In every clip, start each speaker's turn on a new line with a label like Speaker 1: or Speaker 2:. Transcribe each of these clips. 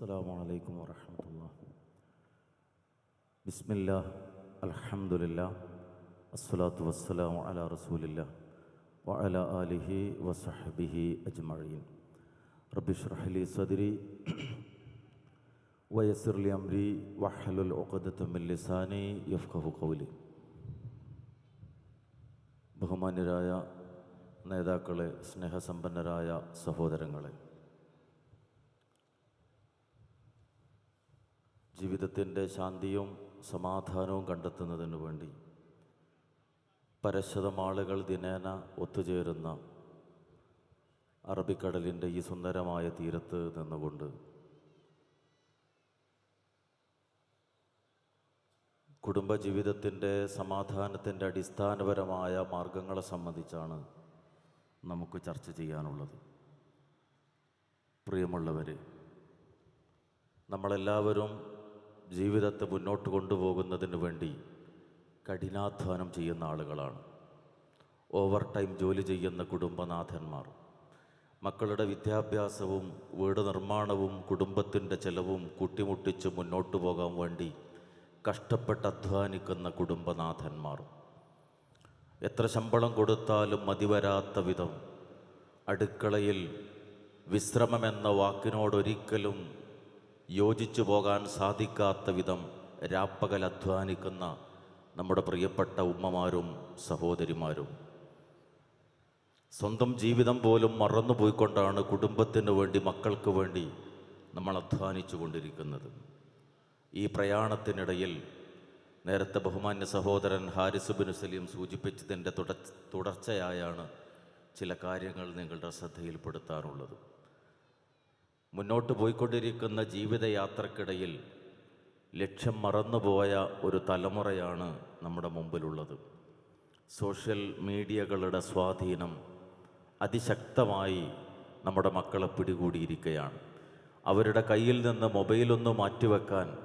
Speaker 1: السلام عليكم ورحمة الله بسم الله الحمد لله الصلاة والسلام على رسول الله وعلى آله وصحبه أجمعين رب اشرح لي صدري ويسر لي أمري واحلل عقدة من لساني يفقه قولي ബഹുമാന്യരായ നേതാക്കളെ സ്നേഹസമ്പന്നരായ സഹോദരങ്ങളെ ജീവിതത്തിന്റെ ശാന്തിയും സമാധാനവും കണ്ടെത്തുന്നതിനു വേണ്ടി പരശതം ആളുകൾ ദിനേന ഒത്തുചേരുന്ന അറബിക്കടലിന്റെ ഈ സുന്ദരമായ തീരത്ത് നിന്നുകൊണ്ട് കുടുംബജീവിതത്തിന്റെ സമാധാനത്തിന്റെ അടിസ്ഥാനപരമായ മാർഗങ്ങളെ സംബന്ധിച്ചാണ് നമുക്ക് ചർച്ച ചെയ്യാനുള്ളത്. പ്രിയമുള്ളവർ നമ്മളെല്ലാവരും ജീവിതത്തെ മുന്നോട്ട് കൊണ്ടുപോകുന്നതിന് വേണ്ടി കഠിനാധ്വാനം ചെയ്യുന്ന ആളുകളാണ്. ഓവർ ടൈം ജോലി ചെയ്യുന്ന കുടുംബനാഥന്മാർ. മക്കളുടെ വിദ്യാഭ്യാസവും വീട് നിർമ്മാണവും കുടുംബത്തിന്റെ ചെലവും കൂട്ടിമുട്ടിച്ച് മുന്നോട്ട് പോകാൻ വേണ്ടി കഷ്ടപ്പെട്ട് അധ്വാനിക്കുന്ന കുടുംബനാഥന്മാർ. എത്ര ശമ്പളം കൊടുത്താലും മതിവരാത്ത വിധം അടുക്കളയിൽ വിശ്രമമെന്ന വാക്കിനോടൊരിക്കലും യോജിച്ചു പോകാൻ സാധിക്കാത്ത വിധം രാപ്പകൽ അധ്വാനിക്കുന്ന നമ്മുടെ പ്രിയപ്പെട്ട ഉമ്മമാരും സഹോദരിമാരും. സ്വന്തം ജീവിതം പോലും മറന്നു മറന്നുപോയിക്കൊണ്ടാണ് കുടുംബത്തിന് വേണ്ടി മക്കൾക്ക് വേണ്ടി നമ്മൾ അധ്വാനിച്ചു കൊണ്ടിരിക്കുന്നത്. ഈ പ്രയാണത്തിനിടയിൽ നേരത്തെ ബഹുമാന്യ സഹോദരൻ ഹാരിസ് ബിൻ സലീം സൂചിപ്പിച്ചതിന്റെ തുടർച്ചയായാണ് ചില കാര്യങ്ങൾ നിങ്ങളുടെ ശ്രദ്ധയിൽപ്പെടുത്താറുള്ളത്. മുന്നോട്ട് പോയിക്കൊണ്ടിരിക്കുന്ന ജീവിതയാത്രക്കിടയിൽ ലക്ഷ്യം മറന്നുപോയ ഒരു തലമുറയാണ് നമ്മുടെ മുമ്പിലുള്ളത്. സോഷ്യൽ മീഡിയകളുടെ സ്വാധീനം അതിശക്തമായി നമ്മുടെ മക്കളെ പിടികൂടിയിരിക്കുകയാണ്. അവരുടെ കയ്യിൽ നിന്ന് മൊബൈലൊന്ന് മാറ്റിവെക്കാൻ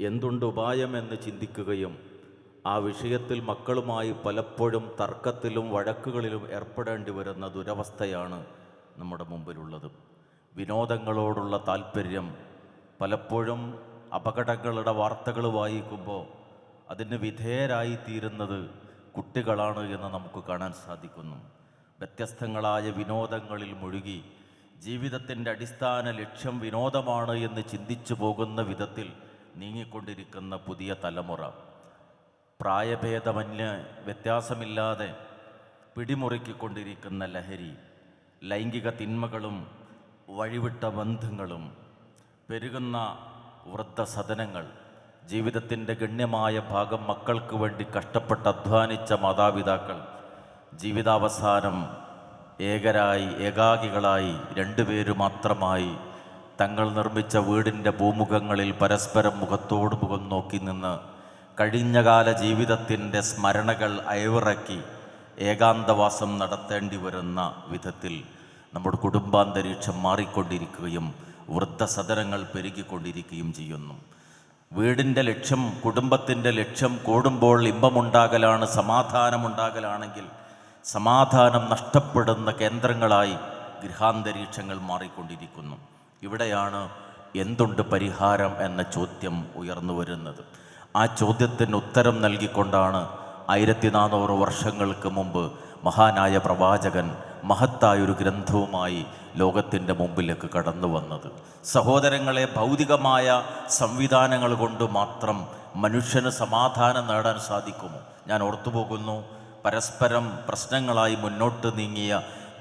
Speaker 1: എന്തുണ്ട് ഉപായമെന്ന് ചിന്തിക്കുകയും ആ വിഷയത്തിൽ മക്കളുമായി പലപ്പോഴും തർക്കത്തിലും വഴക്കുകളിലും ഏർപ്പെടേണ്ടി വരുന്ന ദുരവസ്ഥയാണ് നമ്മുടെ മുമ്പിലുള്ളത്. വിനോദങ്ങളോടുള്ള താല്പര്യം പലപ്പോഴും അപകടങ്ങളുടെ വാർത്തകൾ വായിക്കുമ്പോൾ അതിന് വിധേയരായി തീരുന്നത് കുട്ടികളാണ് എന്ന് നമുക്ക് കാണാൻ സാധിക്കുന്നു. വ്യത്യസ്തങ്ങളായ വിനോദങ്ങളിൽ മുഴുകി ജീവിതത്തിന്റെ അടിസ്ഥാന ലക്ഷ്യം വിനോദമാണ് എന്ന് ചിന്തിച്ചു പോകുന്ന വിധത്തിൽ നീങ്ങിക്കൊണ്ടിരിക്കുന്ന പുതിയ തലമുറ. പ്രായഭേദമന്യ വ്യത്യാസമില്ലാതെ പിടിമുറുക്കിക്കൊണ്ടിരിക്കുന്ന ലഹരി ലൈംഗിക തിന്മകളും വഴിവിട്ട ബന്ധങ്ങളും പെരുകുന്ന വൃദ്ധസദനങ്ങൾ ജീവിതത്തിന്റെ ഗണ്യമായ ഭാഗം മക്കൾക്ക് വേണ്ടി കഷ്ടപ്പെട്ട് അധ്വാനിച്ച മാതാപിതാക്കൾ ജീവിതാവസാനം ഏകരായി ഏകാകികളായി രണ്ടുപേരു മാത്രമായി തങ്ങൾ നിർമ്മിച്ച വീടിന്റെ ഭൂമുഖങ്ങളിൽ പരസ്പരം മുഖത്തോട് മുഖം നോക്കി നിന്ന് കഴിഞ്ഞകാല ജീവിതത്തിന്റെ സ്മരണകൾ അയവിറക്കി ഏകാന്തവാസം നടത്തേണ്ടി വരുന്ന വിധത്തിൽ നമ്മുടെ കുടുംബാന്തരീക്ഷം മാറിക്കൊണ്ടിരിക്കുകയും വൃദ്ധസദനങ്ങൾ പെരുകിക്കൊണ്ടിരിക്കുകയും ചെയ്യുന്നു. വീടിന്റെ ലക്ഷ്യം കുടുംബത്തിന്റെ ലക്ഷ്യം കൂടുമ്പോൾ ഇമ്പമുണ്ടാകലാണ് സമാധാനമുണ്ടാകലാണെങ്കിൽ സമാധാനം നഷ്ടപ്പെടുന്ന കേന്ദ്രങ്ങളായി ഗൃഹാന്തരീക്ഷങ്ങൾ മാറിക്കൊണ്ടിരിക്കുന്നു. ഇവിടെയാണ് എന്തുണ്ട് പരിഹാരം എന്ന ചോദ്യം ഉയർന്നു വരുന്നത്. ആ ചോദ്യത്തിന് ഉത്തരം നൽകിക്കൊണ്ടാണ് ആയിരത്തി നാനൂറ് വർഷങ്ങൾക്ക് മുമ്പ് മഹാനായ പ്രവാചകൻ മഹത്തായൊരു ഗ്രന്ഥവുമായി ലോകത്തിന്റെ മുമ്പിലേക്ക് കടന്നു വന്നത്. സഹോദരങ്ങളെ ഭൗതികമായ സംവിധാനങ്ങൾ കൊണ്ട് മാത്രം മനുഷ്യന് സമാധാനം നേടാൻ സാധിക്കുമോ? ഞാൻ ഓർത്തുപോകുന്നു പരസ്പരം പ്രശ്നങ്ങളായി മുന്നോട്ട് നീങ്ങിയ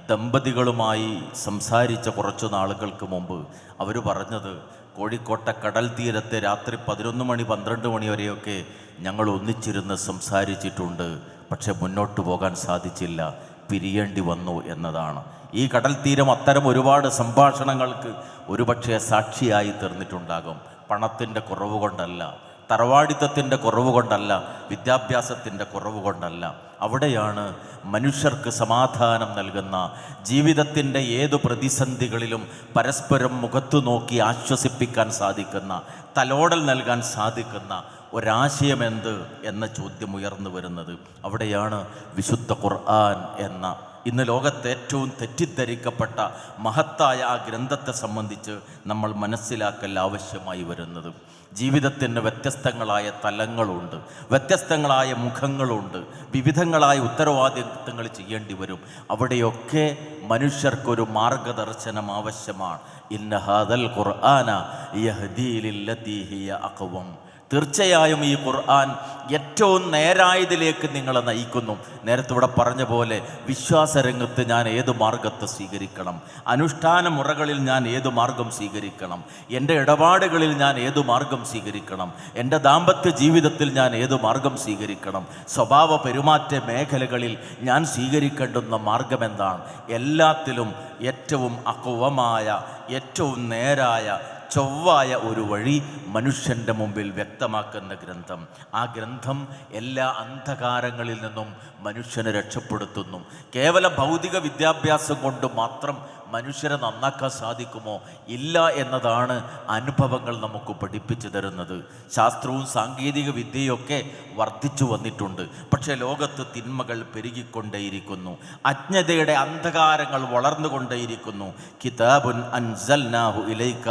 Speaker 1: ദമ്പതികളുമായി സംസാരിച്ച കുറച്ചു നാളുകൾക്ക് മുമ്പ് അവർ പറഞ്ഞത് കോഴിക്കോട്ടെ കടൽ തീരത്തെ രാത്രി പതിനൊന്ന് മണി പന്ത്രണ്ട് മണി വരെയൊക്കെ ഞങ്ങൾ ഒന്നിച്ചിരുന്ന് സംസാരിച്ചിട്ടുണ്ട് പക്ഷെ മുന്നോട്ട് പോകാൻ സാധിച്ചില്ല. പിരിയേണ്ടി വന്നു എന്നതാണ്. ഈ കടൽ തീരം അത്തരം ഒരുപാട് സംഭാഷണങ്ങൾക്ക് ഒരുപക്ഷെ സാക്ഷിയായി തീർന്നിട്ടുണ്ടാകും. പണത്തിന്റെ കുറവ് കൊണ്ടല്ല തറവാടിത്തത്തിന്റെ കുറവ് കൊണ്ടല്ല വിദ്യാഭ്യാസത്തിന്റെ കുറവ് കൊണ്ടല്ല. അവിടെയാണ് മനുഷ്യർക്ക് സമാധാനം നൽകുന്ന ജീവിതത്തിന്റെ ഏതു പ്രതിസന്ധികളിലും പരസ്പരം മുഖത്തു നോക്കി ആശ്വസിപ്പിക്കാൻ സാധിക്കുന്ന തലോടൽ നൽകാൻ സാധിക്കുന്ന ഒരാശയമെന്ത് എന്ന ചോദ്യം ഉയർന്നു വരുന്നത്. അവിടെയാണ് വിശുദ്ധ ഖുർആൻ എന്ന
Speaker 2: ഇന്ന് ലോകത്തെ ഏറ്റവും തെറ്റിദ്ധരിക്കപ്പെട്ട മഹത്തായ ആ ഗ്രന്ഥത്തെ സംബന്ധിച്ച് നമ്മൾ മനസ്സിലാക്കൽ ആവശ്യമായി വരുന്നത്. ജീവിതത്തിന് വ്യത്യസ്തങ്ങളായ തലങ്ങളുണ്ട് വ്യത്യസ്തങ്ങളായ മുഖങ്ങളുണ്ട് വിവിധങ്ങളായ ഉത്തരവാദിത്വങ്ങൾ ചെയ്യേണ്ടി വരും. അവിടെയൊക്കെ മനുഷ്യർക്കൊരു മാർഗദർശനം ആവശ്യമാണ്. ഇന്ന ഹാദൽ ഖുർആന യഹ്ദീലില്ലതീ ഹിയ അഖ്വം. തീർച്ചയായും ഈ ഖുർആൻ ഏറ്റവും നേരായതിലേക്ക് നിങ്ങളെ നയിക്കുന്നു. നേരത്തെ ഇവിടെ പറഞ്ഞ പോലെ വിശ്വാസരംഗത്ത് ഞാൻ ഏത് മാർഗത്തെ സ്വീകരിക്കണം? അനുഷ്ഠാന മുറകളിൽ ഞാൻ ഏത് മാർഗം സ്വീകരിക്കണം? എന്റെ ഇടപാടുകളിൽ ഞാൻ ഏത് മാർഗം സ്വീകരിക്കണം? എന്റെ ദാമ്പത്യ ജീവിതത്തിൽ ഞാൻ ഏത് മാർഗം സ്വീകരിക്കണം? സ്വഭാവ പെരുമാറ്റ മേഖലകളിൽ ഞാൻ സ്വീകരിക്കേണ്ടുന്ന മാർഗം എന്താണ് എല്ലാത്തിലും ഏറ്റവും അക്കുവമായ ഏറ്റവും നേരായ ചൊവ്വായ ഒരു വഴി മനുഷ്യന്റെ മുമ്പിൽ വ്യക്തമാക്കുന്ന ഗ്രന്ഥം. ആ ഗ്രന്ഥം എല്ലാ അന്ധകാരങ്ങളിൽ നിന്നും മനുഷ്യനെ രക്ഷപ്പെടുത്തുന്നു. കേവല ഭൗതിക വിദ്യാഭ്യാസം കൊണ്ട് മാത്രം മനുഷ്യരെ നന്നാക്കാൻ സാധിക്കുമോ? ഇല്ല എന്നതാണ് അനുഭവങ്ങൾ നമുക്ക് പഠിപ്പിച്ചു തരുന്നത്. ശാസ്ത്രവും സാങ്കേതിക വിദ്യയൊക്കെ വർദ്ധിച്ചു വന്നിട്ടുണ്ട്. പക്ഷേ ലോകത്ത് തിന്മകൾ പെരുകിക്കൊണ്ടേയിരിക്കുന്നു. അജ്ഞതയുടെ അന്ധകാരങ്ങൾ വളർന്നുകൊണ്ടേയിരിക്കുന്നു. കിതാബുൻ അൻസൽനാഹു ഇലൈക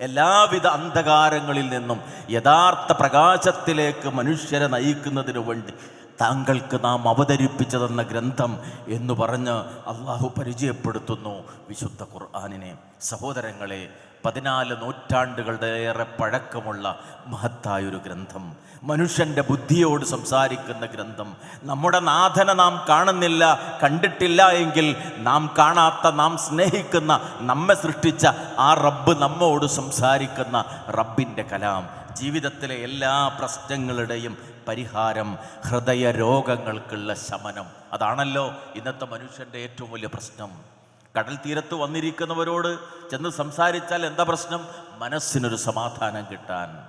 Speaker 2: എല്ലാവിധ അന്ധകാരങ്ങളിൽ നിന്നും യഥാർത്ഥ പ്രകാശത്തിലേക്ക് മനുഷ്യരെ നയിക്കുന്നതിന് വേണ്ടി താങ്കൾക്ക് നാം അവതരിപ്പിച്ചതെന്ന ഗ്രന്ഥം എന്ന് പറഞ്ഞ് അള്ളാഹു പരിചയപ്പെടുത്തുന്നു വിശുദ്ധ ഖുർആാനിനെ. സഹോദരങ്ങളെ പതിനാല് നൂറ്റാണ്ടുകളുടെ ഏറെ പഴക്കമുള്ള മഹത്തായൊരു ഗ്രന്ഥം. മനുഷ്യന്റെ ബുദ്ധിയോട് സംസാരിക്കുന്ന ഗ്രന്ഥം. നമ്മുടെ നാഥനെ നാം കാണുന്നില്ല കണ്ടിട്ടില്ല എങ്കിൽ നാം കാണാത്ത നാം സ്നേഹിക്കുന്ന നമ്മെ സൃഷ്ടിച്ച ആ റബ്ബ് നമ്മോട് സംസാരിക്കുന്ന റബ്ബിന്റെ കലാം. ജീവിതത്തിലെ എല്ലാ പ്രശ്നങ്ങളുടെയും പരിഹാരം ഹൃദയ രോഗങ്ങൾക്കുള്ള ശമനം. അതാണല്ലോ ഇന്നത്തെ മനുഷ്യന്റെ ഏറ്റവും വലിയ പ്രശ്നം. കടൽ തീരത്ത് വന്നിരിക്കുന്നവരോട് ചെന്ന് സംസാരിച്ചാൽ എന്താ പ്രശ്നം? മനസ്സിനൊരു സമാധാനം കിട്ടാൻ.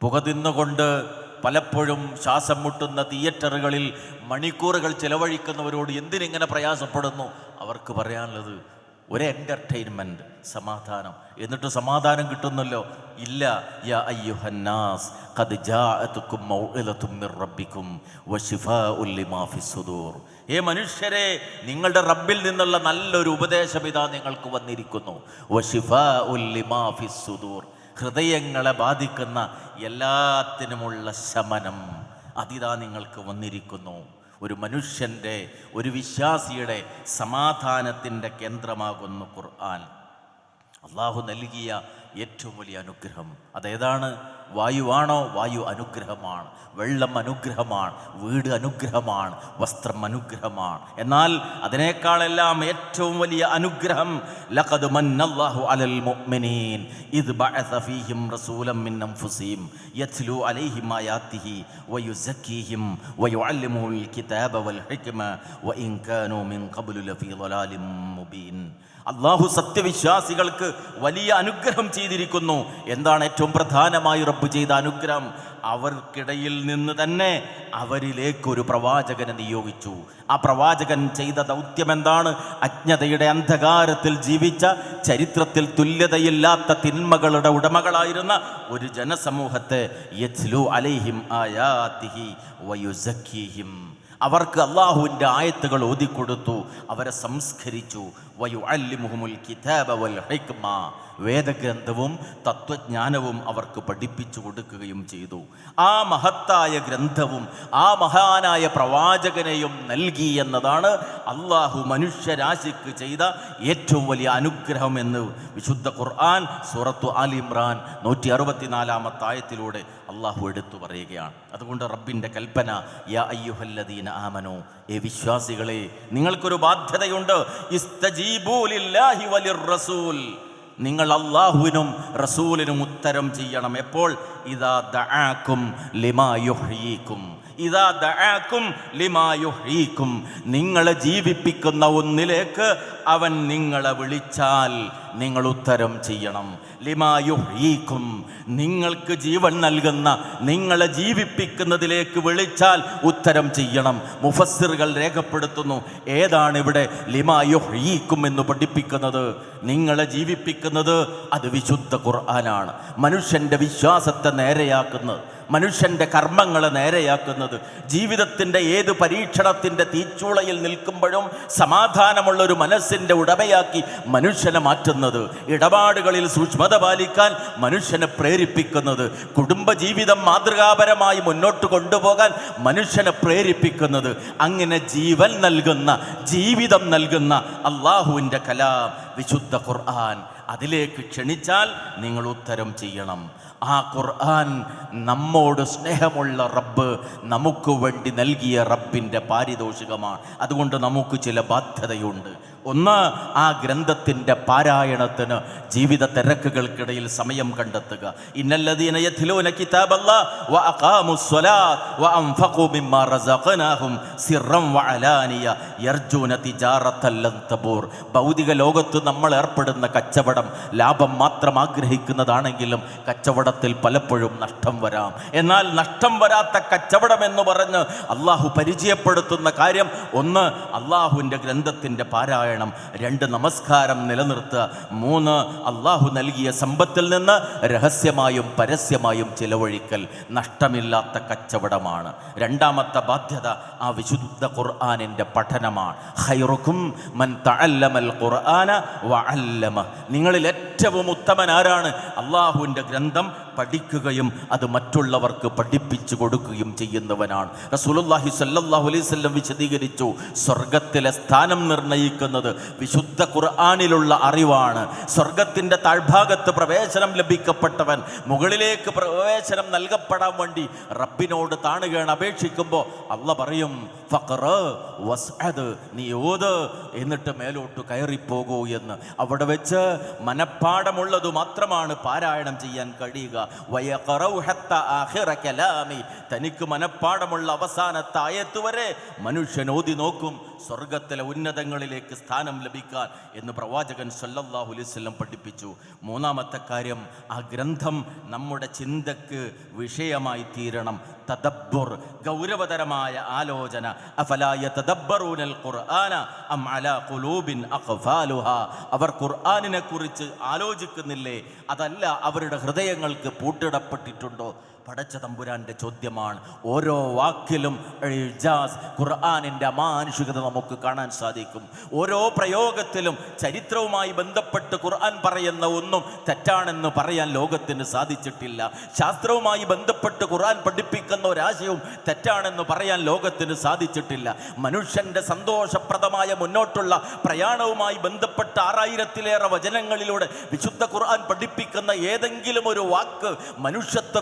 Speaker 2: പുക തിന്നുകൊണ്ട് പലപ്പോഴും ശ്വാസം മുട്ടുന്ന തിയേറ്ററുകളിൽ മണിക്കൂറുകൾ ചിലവഴിക്കുന്നവരോട് എന്തിനിങ്ങനെ പ്രയാസപ്പെടുന്നു? അവർക്ക് പറയാനുള്ളത് ഒരു എന്റർടൈൻമെന്റ് സമാധാനം. എന്നിട്ട് സമാധാനം കിട്ടുന്നല്ലോ. ഇല്ല യാ ഖദ് ലിമാ ഫിസ്സുദൂർ ഏ മനുഷ്യരെ നിങ്ങളുടെ റബ്ബിൽ നിന്നുള്ള നല്ലൊരു ഉപദേശം ഇതാ നിങ്ങൾക്ക് വന്നിരിക്കുന്നു. ലിമാ ഫിസ്സുദൂർ ഹൃദയങ്ങളെ ബാധിക്കുന്ന എല്ലാത്തിനുമുള്ള ശമനം അതിതാ നിങ്ങൾക്ക് വന്നിരിക്കുന്നു. ഒരു മനുഷ്യന്റെ ഒരു വിശ്വാസിയുടെ സമാധാനത്തിന്റെ കേന്ദ്രമാകുന്നു ഖുർആൻ. അള്ളാഹു നൽകിയ ഏറ്റവും വലിയ അനുഗ്രഹം അതേതാണ്? വായുവാണോ? വായു അനുഗ്രഹമാണ്. വെള്ളം അനുഗ്രഹമാണ്. വീട് അനുഗ്രഹമാണ്. വസ്ത്രം അനുഗ്രഹമാണ്. എന്നാൽ അതിനേക്കാളെല്ലാം ഏറ്റവും വലിയ അനുഗ്രഹം ലഖദ് മന്നല്ലാഹു അലൽ മുഅ്മിനീൻ. ഇദ് ബഅസ ഫീഹിം റസൂലൻ മിൻ അൻഫുസിഹിം യത്ലു അലൈഹിം ആയാതിഹി വയുസക്കീഹിം വയുഅല്ലിമുൽ കിതാബ വൽ ഹിക്മ വഇൻ കാനൂ മിൻ ഖബ്ലു ലഫീ ളലാലിൻ മുബീൻ. അള്ളാഹു സത്യവിശ്വാസികൾക്ക് വലിയ അനുഗ്രഹം ചെയ്തിരിക്കുന്നു. എന്താണ് ഏറ്റവും പ്രധാനമായി ചെയ്ത അനുഗ്രഹം അവർക്കിടയിൽ നിന്ന് തന്നെ അവരിലേക്കൊരു പ്രവാചകനെ നിയോഗിച്ചു. ആ പ്രവാചകൻ ചെയ്ത ദൗത്യം എന്താണ് അജ്ഞതയുടെ അന്ധകാരത്തിൽ ജീവിച്ച ചരിത്രത്തിൽ തുല്യതയില്ലാത്ത തിന്മകളുടെ ഉടമകളായിരുന്ന ഒരു ജനസമൂഹത്തെ അലൈഹിം അവർക്ക് അള്ളാഹുവിന്റെ ആയത്തുകൾ ഓതിക്കൊടുത്തു അവരെ സംസ്കരിച്ചു വേദഗ്രന്ഥവും തത്വജ്ഞാനവും അവർക്ക് പഠിപ്പിച്ചു കൊടുക്കുകയും ചെയ്തു. ആ മഹത്തായ ഗ്രന്ഥവും ആ മഹാനായ പ്രവാചകനെയും നൽകി എന്നതാണ് അള്ളാഹു മനുഷ്യരാശിക്ക് ചെയ്ത ഏറ്റവും വലിയ അനുഗ്രഹം എന്ന് വിശുദ്ധ ഖുർആൻ സൂറത്തു ആൽ ഇമ്രാൻ നൂറ്റി അറുപത്തിനാലാമത്തെ ആയത്തിലൂടെ അള്ളാഹു എടുത്തു പറയുകയാണ്. അതുകൊണ്ട് റബ്ബിന്റെ കൽപ്പന യാ അയ്യുഹല്ലദീന ആമനോ. ഏ വിശ്വാസികളെ നിങ്ങൾക്കൊരു ബാധ്യതയുണ്ട്. വലിർ റസൂൽ നിങ്ങൾ അള്ളാഹുവിനും റസൂലിനും ഉത്തരം ചെയ്യണം. എപ്പോൾ? ഇതാ ദാക്കും ലിമാ യുഹ്യീക്കും ഇതാ ദആക്കും ലിമാ യുഹ്യീക്കും നിങ്ങളെ ജീവിപ്പിക്കുന്ന ഒന്നിലേക്ക് അവൻ നിങ്ങളെ വിളിച്ചാൽ നിങ്ങൾ ഉത്തരം ചെയ്യണം. ലിമായുഹീക്കും നിങ്ങൾക്ക് ജീവൻ നൽകുന്ന നിങ്ങളെ ജീവിപ്പിക്കുന്നതിലേക്ക് വിളിച്ചാൽ ഉത്തരം ചെയ്യണം. മുഫസ്സിറുകൾ രേഖപ്പെടുത്തുന്നു ഏതാണ് ഇവിടെ ലിമായുഹീക്കും എന്ന് പഠിപ്പിക്കുന്നത്? നിങ്ങളെ ജീവിപ്പിക്കുന്നത് അത് വിശുദ്ധ ഖുർആനാണ്. മനുഷ്യന്റെ വിശ്വാസത്തെ നേരെയാക്കുന്നത്. മനുഷ്യന്റെ കർമ്മങ്ങൾ നേരെയാക്കുന്നത് ജീവിതത്തിന്റെ ഏത് പരീക്ഷണത്തിന്റെ തീച്ചൂളയിൽ നിൽക്കുമ്പോഴും സമാധാനമുള്ളൊരു മനസ്സിന്റെ ഉടമയാക്കി മനുഷ്യനെ മാറ്റുന്നത് ഇടപാടുകളിൽ സൂക്ഷ്മത പാലിക്കാൻ മനുഷ്യനെ പ്രേരിപ്പിക്കുന്നത് കുടുംബജീവിതം മാതൃകാപരമായി മുന്നോട്ട് കൊണ്ടുപോകാൻ മനുഷ്യനെ പ്രേരിപ്പിക്കുന്നത്. അങ്ങനെ ജീവൻ നൽകുന്ന ജീവിതം നൽകുന്ന അള്ളാഹുവിന്റെ കലാം വിശുദ്ധ ഖുർആൻ അതിലേക്ക് ക്ഷണിച്ചാൽ നിങ്ങൾ ഉത്തരം ചെയ്യണം. ആ ഖുർആൻ നമ്മോട് സ്നേഹമുള്ള റബ്ബ് നമുക്ക് വേണ്ടി നൽകിയ റബ്ബിന്റെ പാരിതോഷികമാണ്. അതുകൊണ്ട് നമുക്ക് ചില ബാധ്യതയുണ്ട്. ഒന്ന് ആ ഗ്രന്ഥത്തിന്റെ പാരായണത്തിന് ജീവിത തിരക്കുകൾക്കിടയിൽ സമയം കണ്ടെത്തുക. ഭൗതിക ലോകത്ത് നമ്മൾ ഏർപ്പെടുന്ന കച്ചവടം ലാഭം മാത്രം ആഗ്രഹിക്കുന്നതാണെങ്കിലും കച്ചവടത്തിൽ പലപ്പോഴും നഷ്ടം വരാം. എന്നാൽ നഷ്ടം വരാത്ത കച്ചവടം എന്ന് പറഞ്ഞ് അള്ളാഹു പരിചയപ്പെടുത്തുന്ന കാര്യം ഒന്ന് അള്ളാഹുവിന്റെ ഗ്രന്ഥത്തിന്റെ പാരായണം. രണ്ട് നമസ്കാരം നിലനിർത്തുക. മൂന്ന് അള്ളാഹു നൽകിയ സമ്പത്തിൽ നിന്ന് രഹസ്യമായും പരസ്യമായും ചിലവഴിക്കൽ നഷ്ടമില്ലാത്ത കച്ചവടമാണ്. രണ്ടാമത്തെ ബാധ്യത ആ വിശുദ്ധ ഖുർആാനിന്റെ പഠനമാണ്. ഹൈറുഖും മൻ തഅല്ലമൽ ഖുർആന വഅല്ലമ. നിങ്ങളിൽ ഏറ്റവും ഉത്തമൻ ആരാണ്? അള്ളാഹുവിന്റെ ഗ്രന്ഥം പഠിക്കുകയും അത് മറ്റുള്ളവർക്ക് പഠിപ്പിച്ചു കൊടുക്കുകയും ചെയ്യുന്നവനാണ്. സ്വല്ലല്ലാഹു അലൈഹി വസല്ലം വിശദീകരിച്ചു സ്വർഗത്തിലെ സ്ഥാനം നിർണയിക്കുന്നത് വിശുദ്ധ ഖുർആനിലുള്ള അറിവാണ്. സ്വർഗത്തിന്റെ താഴ്ഭാഗത്ത് പ്രവേശനം ലഭിക്കപ്പെട്ടവൻ മുകളിലേക്ക് പ്രവേശനം നൽകപ്പെടാൻ വേണ്ടി റബ്ബിനോട് താണുകയാണ് അപേക്ഷിക്കുമ്പോൾ അള്ള പറയും ഫഖറ് വസ്അദ് നീ ഓത് എന്നിട്ട് മേലോട്ട് കയറിപ്പോകൂ എന്ന്. അവിടെ വെച്ച് മനഃപ്പാടമുള്ളത് മാത്രമാണ് പാരായണം ചെയ്യാൻ കഴിയുക. തനിക്ക് മനഃപ്പാടമുള്ള അവസാനത്തെ ആയത്ത് വരെ മനുഷ്യൻ ഓതി നോക്കും. സ്വർഗത്തിലെ ഉന്നതങ്ങളിലേക്ക് സ്ഥാനം ലഭിക്കാൻ എന്ന് പ്രവാചകൻ സല്ലല്ലാഹു അലൈഹി വസല്ലം പഠിപ്പിച്ചു. മൂന്നാമത്തെ കാര്യം ആ ഗ്രന്ഥം നമ്മുടെ ചിന്തക്ക് വിഷയമായി തീരണം. തദബ്ബുർ ഗൗരവതരമായ ആലോചന. അഫലായ തദബ്ബറൂനൽ ഖുർആന അം അലാ ഖുലൂബിൻ അഖ്ഫാലുഹ. അവർ ഖുർആനിനെ കുറിച്ച് ആലോചിക്കുന്നില്ലേ? അതല്ല അവരുടെ ഹൃദയങ്ങൾക്ക് പൂട്ടിടപ്പെട്ടിട്ടുണ്ടോ? പടച്ച തമ്പുരാന്റെ ചോദ്യമാണ്. ഓരോ വാക്കിലും ഖുർആാനിന്റെ അമാനുഷികത നമുക്ക് കാണാൻ സാധിക്കും. ഓരോ പ്രയോഗത്തിലും ചരിത്രവുമായി ബന്ധപ്പെട്ട് ഖുർആൻ പറയുന്ന ഒന്നും തെറ്റാണെന്ന് പറയാൻ ലോകത്തിന് സാധിച്ചിട്ടില്ല. ശാസ്ത്രവുമായി ബന്ധപ്പെട്ട് ഖുർആൻ പഠിപ്പിക്കുന്ന ഒരാശയവും തെറ്റാണെന്ന് പറയാൻ ലോകത്തിന് സാധിച്ചിട്ടില്ല. മനുഷ്യന്റെ സന്തോഷപ്രദമായ മുന്നോട്ടുള്ള പ്രയാണവുമായി ബന്ധപ്പെട്ട ആറായിരത്തിലേറെ വചനങ്ങളിലൂടെ വിശുദ്ധ ഖുർആൻ പഠിപ്പിക്കുന്ന ഏതെങ്കിലും ഒരു വാക്ക് മനുഷ്യത്വ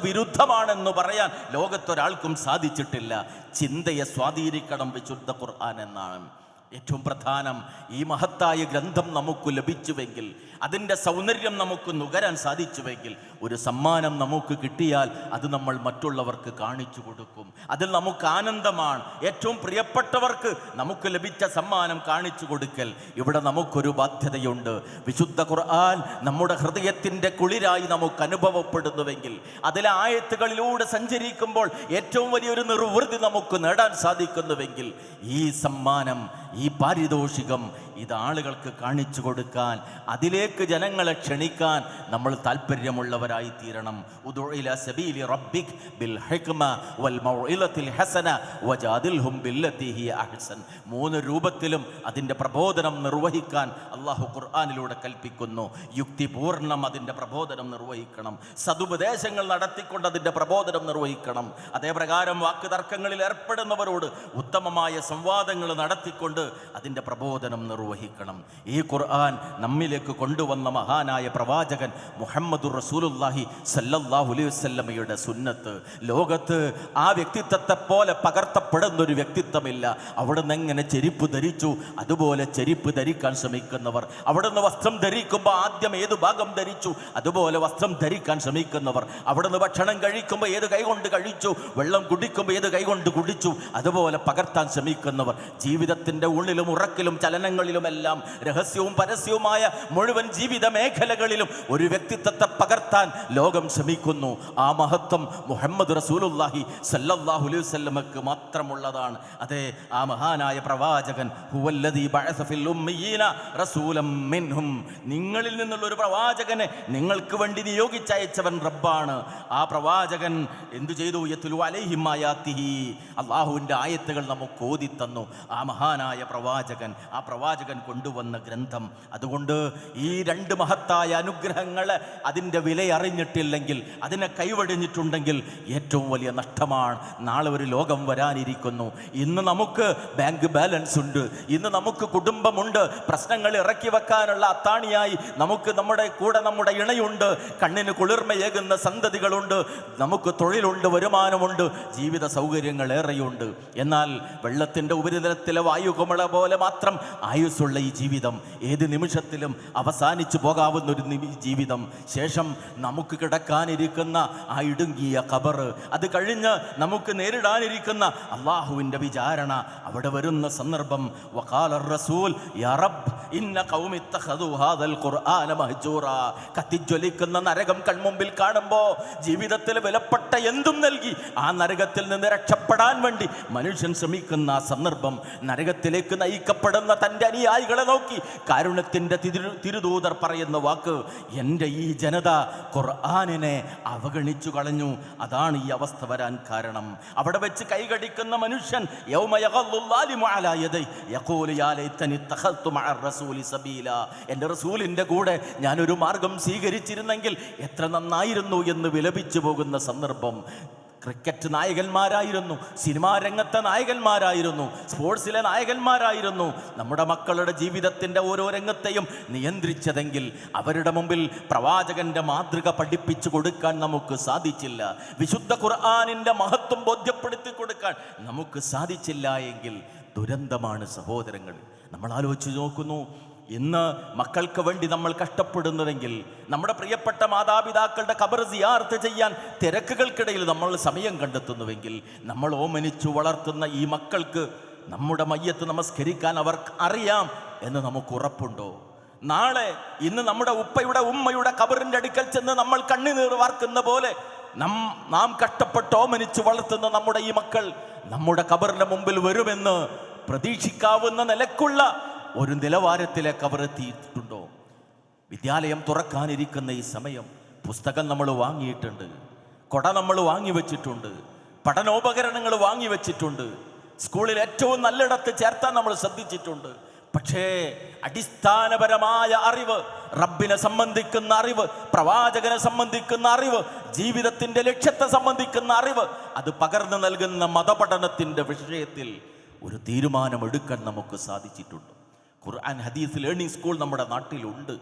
Speaker 2: വിരുദ്ധമാണെന്ന് പറയാൻ ലോകത്തൊരാൾക്കും സാധിച്ചിട്ടില്ല. ചിന്തയെ സ്വാധീനിക്കണം വിശുദ്ധ ഖുർആൻ എന്നാണ്. ഏറ്റവും പ്രധാനം ഈ മഹത്തായ ഗ്രന്ഥം നമുക്ക് ലഭിച്ചുവെങ്കിൽ അതിന്റെ സൗന്ദര്യം നമുക്ക് നുകരാൻ സാധിച്ചുവെങ്കിൽ ഒരു സമ്മാനം നമുക്ക് കിട്ടിയാൽ അത് നമ്മൾ മറ്റുള്ളവർക്ക് കാണിച്ചു കൊടുക്കും. അതിൽ നമുക്ക് ആനന്ദമാണ്. ഏറ്റവും പ്രിയപ്പെട്ടവർക്ക് നമുക്ക് ലഭിച്ച സമ്മാനം കാണിച്ചു കൊടുക്കൽ. ഇവിടെ നമുക്കൊരു ബാധ്യതയുണ്ട്. വിശുദ്ധ ഖുർആൻ നമ്മുടെ ഹൃദയത്തിന്റെ കുളിരായി നമുക്ക് അനുഭവപ്പെടുന്നുവെങ്കിൽ അതിലെ ആയത്തുകളിലൂടെ സഞ്ചരിക്കുമ്പോൾ ഏറ്റവും വലിയൊരു നിർവൃതി നമുക്ക് നേടാൻ സാധിക്കുന്നുവെങ്കിൽ ഈ സമ്മാനം ഈ പാരിതോഷികം ഇത് ആളുകൾക്ക് കാണിച്ചു കൊടുക്കാൻ അതിലേക്ക് ജനങ്ങളെ ക്ഷണിക്കാൻ നമ്മൾ താല്പര്യമുള്ളവരായി തീരണം ബിൽ ഹിക്മ വൽ മൗഇലത്തിൽ ഹസന അഹ്സൻ. മൂന്ന് രൂപത്തിലും അതിന്റെ പ്രബോധനം നിർവഹിക്കാൻ അള്ളാഹു ഖുർആാനിലൂടെ കൽപ്പിക്കുന്നു. യുക്തിപൂർണം അതിന്റെ പ്രബോധനം നിർവഹിക്കണം. സതുപദേശങ്ങൾ നടത്തിക്കൊണ്ട് അതിന്റെ പ്രബോധനം നിർവഹിക്കണം. അതേപ്രകാരം വാക്ക് തർക്കങ്ങളിൽ ഏർപ്പെടുന്നവരോട് ഉത്തമമായ സംവാദങ്ങൾ നടത്തിക്കൊണ്ട് അതിന്റെ പ്രബോധനം നിർവഹിക്കണം. ഈ ഖുർആൻ നമ്മിലേക്ക് കൊണ്ടുവന്ന മഹാനായ പ്രവാചകൻ മുഹമ്മദുർ റസൂലുല്ലാഹി സല്ലല്ലാഹു അലൈഹി വസല്ലമയുടെ സുന്നത്ത്. ലോകത്ത് ആ വ്യക്തിത്വത്തെ പോലെ പകർത്തപ്പെടുന്ന ഒരു വ്യക്തിത്വമില്ല. അവിടുന്ന് എങ്ങനെ ചെരിപ്പ് ധരിച്ചു? അതുപോലെ ചെരിപ്പ് ധരിക്കാൻ ശ്രമിക്കുന്നവർ. അവിടുന്ന് വസ്ത്രം ധരിക്കുമ്പോൾ ആദ്യം ഏത് ഭാഗം ധരിച്ചു? അതുപോലെ വസ്ത്രം ധരിക്കാൻ ശ്രമിക്കുന്നവർ. അവിടുന്ന് ഭക്ഷണം കഴിക്കുമ്പോൾ ഏത് കൈകൊണ്ട് കഴിച്ചു? വെള്ളം കുടിക്കുമ്പോൾ ഏത് കൈകൊണ്ട് കുടിച്ചു? അതുപോലെ പകർത്താൻ ശ്രമിക്കുന്നവർ. ജീവിതത്തിന്റെ ഉള്ളിലും ഉറക്കിലും ചലനങ്ങളിലുമെല്ലാം രഹസ്യവും പരസ്യവുമായ മുഴുവൻ ജീവിത മേഖലകളിലും ഒരു വ്യക്തിത്വത്തെ പകർത്താൻ ലോകം ശ്രമിക്കുന്നു. ആ മഹത്വം മുഹമ്മദ് റസൂലുല്ലാഹി സല്ലല്ലാഹു അലൈഹി വസല്ലമക്ക് മാത്രമുള്ളതാണ്. അതെ ആ മഹാനായ പ്രവാചകൻ ഹുവല്ലദീ ബഅസ ഫിൽ റസൂലം നിങ്ങളിൽ നിന്നുള്ള ഒരു പ്രവാചകനെ നിങ്ങൾക്ക് വേണ്ടി നിയോഗിച്ചയച്ചവൻ റബ്ബാണ്. ആ പ്രവാചകൻ എന്തു ചെയ്തു? അള്ളാഹുവിന്റെ ആയത്തുകൾ നമുക്ക് ഓതി തന്നു ആ മഹാനായ പ്രവാചകൻ ആ പ്രവാചകൻ കൊണ്ടുവന്ന ഗ്രന്ഥം. അതുകൊണ്ട് ഈ രണ്ട് മഹത്തായ അനുഗ്രഹങ്ങൾ അതിന്റെ വിലയറിഞ്ഞിട്ടില്ലെങ്കിൽ അതിനെ കൈവടിഞ്ഞിട്ടുണ്ടെങ്കിൽ ഏറ്റവും വലിയ നഷ്ടമാണ്. നാളെ ഒരു ലോകം വരാനിരിക്കുന്നു. ഇന്ന് നമുക്ക് ബാങ്ക് ബാലൻസ് ഉണ്ട്. ഇന്ന് നമുക്ക് കുടുംബമുണ്ട്. പ്രശ്നങ്ങൾ ഇറക്കി വെക്കാനുള്ള അത്താണിയായി നമുക്ക് നമ്മുടെ കൂടെ നമ്മുടെ ഇണയുണ്ട്. കണ്ണിന് കുളിർമയേകുന്ന സന്തതികളുണ്ട്. നമുക്ക് തൊഴിലുണ്ട് വരുമാനമുണ്ട്. ജീവിത സൗകര്യങ്ങൾ ഏറെയുണ്ട്. എന്നാൽ വെള്ളത്തിന്റെ ഉപരിതലത്തിലെ വായുകുമള പോലെ മാത്രം ആയുസ്സുള്ള ഈ ജീവിതം ഏത് നിമിഷത്തിലും അവസാനിച്ചു പോകാവുന്ന ഒരു ജീവിതം. ശേഷം നമുക്ക് കിടക്കാനിരിക്കുന്ന ആ ഇടുങ്ങിയ കബറ് അത് കഴിഞ്ഞ് നമുക്ക് നേരിടാനിരിക്കുന്ന അള്ളാഹുവിന്റെ വിചാരണ. അവിടെ വരുന്ന സന്ദർഭം വഖാല റസൂൽ യാ റബ്ബ് ഇന്ന കത്തിജ്വലിക്കുന്ന നരകം കൺമുമ്പിൽ കാണുമ്പോൾ ജീവിതത്തിൽ വിലപ്പെട്ട എന്തും നൽകി ആ നരകത്തിൽ നിന്ന് രക്ഷപ്പെടാൻ വേണ്ടി മനുഷ്യൻ ശ്രമിക്കുന്ന ആ സന്ദർഭം നരകത്തിലേക്ക് നയിക്കപ്പെടുന്ന തന്റെ അനുയായികളെ നോക്കി കാരുണ്യത്തിന്റെ തിരു തിരുദൂതർ പറയുന്ന വാക്ക് എന്റെ ഈ ജനത ഖുർആാനിനെ അവഗണിച്ചു കളഞ്ഞു. അതാണ് ഈ അവസ്ഥ വരാൻ കാരണം. അവിടെ വെച്ച് കൈകടിക്കുന്ന മനുഷ്യൻ എന്റെ റസൂലിന്റെ കൂടെ ഞാനൊരു മാർഗം സ്വീകരിച്ചിരുന്നെങ്കിൽ എത്ര നന്നായിരുന്നു എന്ന് വിലപിച്ചു പോകുന്ന സന്ദർഭം. ക്രിക്കറ്റ് നായകന്മാരായിരുന്നു. സിനിമാ രംഗത്തെ നായകന്മാരായിരുന്നു. സ്പോർട്സിലെ നായകന്മാരായിരുന്നു. നമ്മുടെ മക്കളുടെ ജീവിതത്തിന്റെ ഓരോ രംഗത്തെയും നിയന്ത്രിച്ചതെങ്കിൽ അവരുടെ മുമ്പിൽ പ്രവാചകന്റെ മാതൃക പഠിപ്പിച്ചു കൊടുക്കാൻ നമുക്ക് സാധിച്ചില്ല. വിശുദ്ധ ഖുർആാനിന്റെ മഹത്വം ബോധ്യപ്പെടുത്തി കൊടുക്കാൻ നമുക്ക് സാധിച്ചില്ല എങ്കിൽ ദുരന്തമാണ് സഹോദരങ്ങൾ. നമ്മൾ ആലോചിച്ച് നോക്കുന്നു ഇന്ന് മക്കൾക്ക് വേണ്ടി നമ്മൾ കഷ്ടപ്പെടുന്നതെങ്കിൽ നമ്മുടെ പ്രിയപ്പെട്ട മാതാപിതാക്കളുടെ കബർ സിയാർത്ത് ചെയ്യാൻ തിരക്കുകൾക്കിടയിൽ നമ്മൾ സമയം കണ്ടെത്തുന്നുവെങ്കിൽ നമ്മൾ ഓമനിച്ചു വളർത്തുന്ന ഈ മക്കൾക്ക് നമ്മുടെ മയ്യത്ത് നമസ്കരിക്കാൻ അവർക്ക് അറിയാം എന്ന് നമുക്ക് ഉറപ്പുണ്ടോ? നാളെ ഇന്ന് നമ്മുടെ ഉപ്പയുടെ ഉമ്മയുടെ കബറിന്റെ അടുക്കൽ ചെന്ന് നമ്മൾ കണ്ണുനീർ വാർക്കുന്ന പോലെ നം നാം കഷ്ടപ്പെട്ട് ഓമനിച്ചു വളർത്തുന്ന നമ്മുടെ ഈ മക്കൾ നമ്മുടെ കബറിന്റെ മുമ്പിൽ വരുമെന്ന് പ്രതീക്ഷിക്കാവുന്ന നിലക്കുള്ള ഒരു നിലവാരത്തിലേക്ക് അവർ എത്തിയിട്ടുണ്ടോ? വിദ്യാലയം തുറക്കാനിരിക്കുന്ന ഈ സമയം പുസ്തകം നമ്മൾ വാങ്ങിയിട്ടുണ്ട് കൊട നമ്മൾ വാങ്ങി വെച്ചിട്ടുണ്ട് പഠനോപകരണങ്ങൾ വാങ്ങി വെച്ചിട്ടുണ്ട് സ്കൂളിൽ ഏറ്റവും നല്ലിടത്ത് ചേർത്താൻ നമ്മൾ ശ്രദ്ധിച്ചിട്ടുണ്ട്. പക്ഷേ അടിസ്ഥാനപരമായ അറിവ് റബ്ബിനെ സംബന്ധിക്കുന്ന അറിവ് പ്രവാചകനെ സംബന്ധിക്കുന്ന അറിവ് ജീവിതത്തിന്റെ ലക്ഷ്യത്തെ സംബന്ധിക്കുന്ന അറിവ് അത് പകർന്നു നൽകുന്ന മതപഠനത്തിന്റെ വിഷയത്തിൽ ഒരു തീരുമാനമെടുക്കാൻ നമുക്ക് സാധിച്ചിട്ടുണ്ട്. ഖുർആൻ ഹദീസ് ലേണിംഗ് സ്കൂൾ നമ്മുടെ നാട്ടിലുണ്ട്.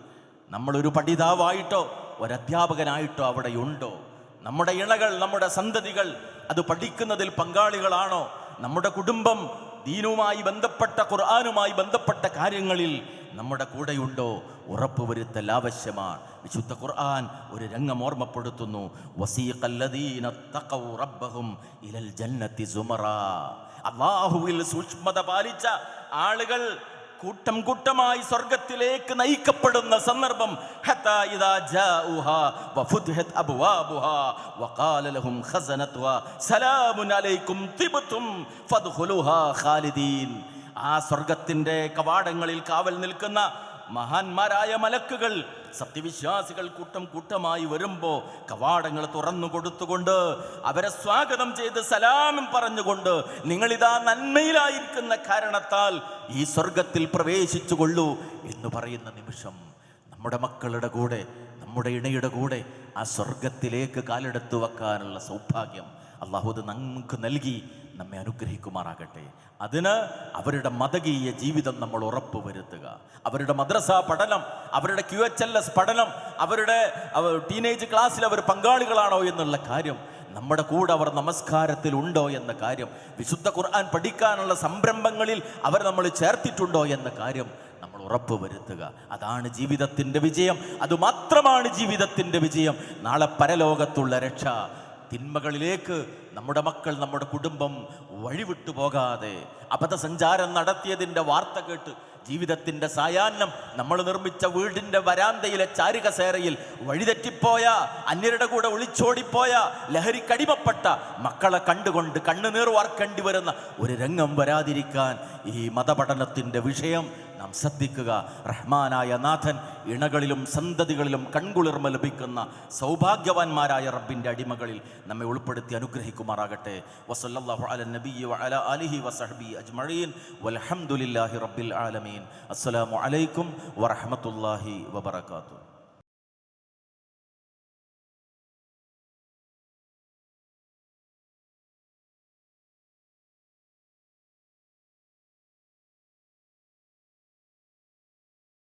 Speaker 2: നമ്മളൊരു പഠിതാവായിട്ടോ ഒരധ്യാപകനായിട്ടോ അവിടെയുണ്ടോ? നമ്മുടെ ഇണകൾ നമ്മുടെ സന്തതികൾ അത് പഠിക്കുന്നതിൽ പങ്കാളികളാണോ? നമ്മുടെ കുടുംബം ദീനുമായി ബന്ധപ്പെട്ട ഖുർആാനുമായി ബന്ധപ്പെട്ട കാര്യങ്ങളിൽ നമ്മുടെ കൂടെയുണ്ടോ? ഉറപ്പുവരുത്തൽ ആവശ്യമാണ്. വിശുദ്ധ ഖുർആൻ ഒരു രംഗം ഓർമ്മപ്പെടുത്തുന്നു. അള്ളാഹുവിൽ സൂക്ഷ്മത പാലിച്ച ആളുകൾ കൂട്ടം കൂട്ടമായി സ്വർഗത്തിലേക്ക് നയിക്കപ്പെടുന്ന സന്ദർഭം ആ സ്വർഗത്തിന്റെ കവാടങ്ങളിൽ കാവൽ നിൽക്കുന്ന മഹാന്മാരായ മലക്കുകൾ സത്യവിശ്വാസികൾ കൂട്ടം കൂട്ടമായി വരുമ്പോൾ കവാടങ്ങൾ തുറന്നു കൊടുത്തുകൊണ്ട് അവരെ സ്വാഗതം ചെയ്ത് സലാമും പറഞ്ഞുകൊണ്ട് നിങ്ങളിതാ നന്മയിലായിരിക്കുന്ന കാരണത്താൽ ഈ സ്വർഗത്തിൽ പ്രവേശിച്ചു കൊള്ളൂ എന്ന് പറയുന്ന നിമിഷം നമ്മുടെ മക്കളുടെ കൂടെ നമ്മുടെ ഇണയുടെ കൂടെ ആ സ്വർഗത്തിലേക്ക് കാലെടുത്തു വെക്കാനുള്ള സൗഭാഗ്യം അള്ളാഹു നമുക്ക് നൽകി. നമ്മെ അനുഗ്രഹിക്കുമാറാകട്ടെ. അതിന് അവരുടെ മതകീയ ജീവിതം നമ്മൾ ഉറപ്പ് വരുത്തുക. അവരുടെ മദ്രസ പഠനം അവരുടെ ക്യു എച്ച് എൽ എസ് പഠനം അവരുടെ ടീനേജ് ക്ലാസ്സിൽ അവർ പങ്കാളികളാണോ എന്നുള്ള കാര്യം നമ്മുടെ കൂടെ അവർ നമസ്കാരത്തിൽ ഉണ്ടോ എന്ന കാര്യം വിശുദ്ധ ഖുർആൻ പഠിക്കാനുള്ള സംരംഭങ്ങളിൽ അവർ നമ്മൾ ചേർത്തിട്ടുണ്ടോ എന്ന കാര്യം നമ്മൾ ഉറപ്പ് വരുത്തുക. അതാണ് ജീവിതത്തിന്റെ വിജയം. അതുമാത്രമാണ് ജീവിതത്തിന്റെ വിജയം. നാളെ പരലോകത്തുള്ള രക്ഷ. തിന്മകളിലേക്ക് നമ്മുടെ മക്കൾ നമ്മുടെ കുടുംബം വഴിവിട്ടു പോകാതെ അബദ്ധസഞ്ചാരം നടത്തിയതിന്റെ വാർത്ത കേട്ട് ജീവിതത്തിന്റെ സായാഹ്നം നമ്മൾ നിർമ്മിച്ച വീടിന്റെ വരാന്തയിലെ ചാരുകസേരയിൽ വഴിതെറ്റിപ്പോയ അന്യരുടെ കൂടെ ഒളിച്ചോടിപ്പോയ ലഹരിക്കടിമപ്പെട്ട മക്കളെ കണ്ടുകൊണ്ട് കണ്ണുനീർ വാർക്കേണ്ടി വരുന്ന ഒരു രംഗം വരാതിരിക്കാൻ ഈ മതപഠനത്തിന്റെ വിഷയം നാം ശ്രദ്ധിക്കുക. റഹ്മാനായ നാഥൻ ഇണകളിലും സന്തതികളിലും കൺകുളിർമ ലഭിക്കുന്ന സൗഭാഗ്യവാന്മാരായ റബ്ബിന്റെ അടിമകളിൽ നമ്മെ ഉൾപ്പെടുത്തി അനുഗ്രഹിക്കുമാറാകട്ടെ. വസല്ലല്ലാഹു അല നബിയ്യി വഅല അലിഹി റബ്ബിൽ ആലമീൻ. അസ്സലാമു അലൈക്കും വറഹ്മത്തുള്ളാഹി വബറകാതുഹു.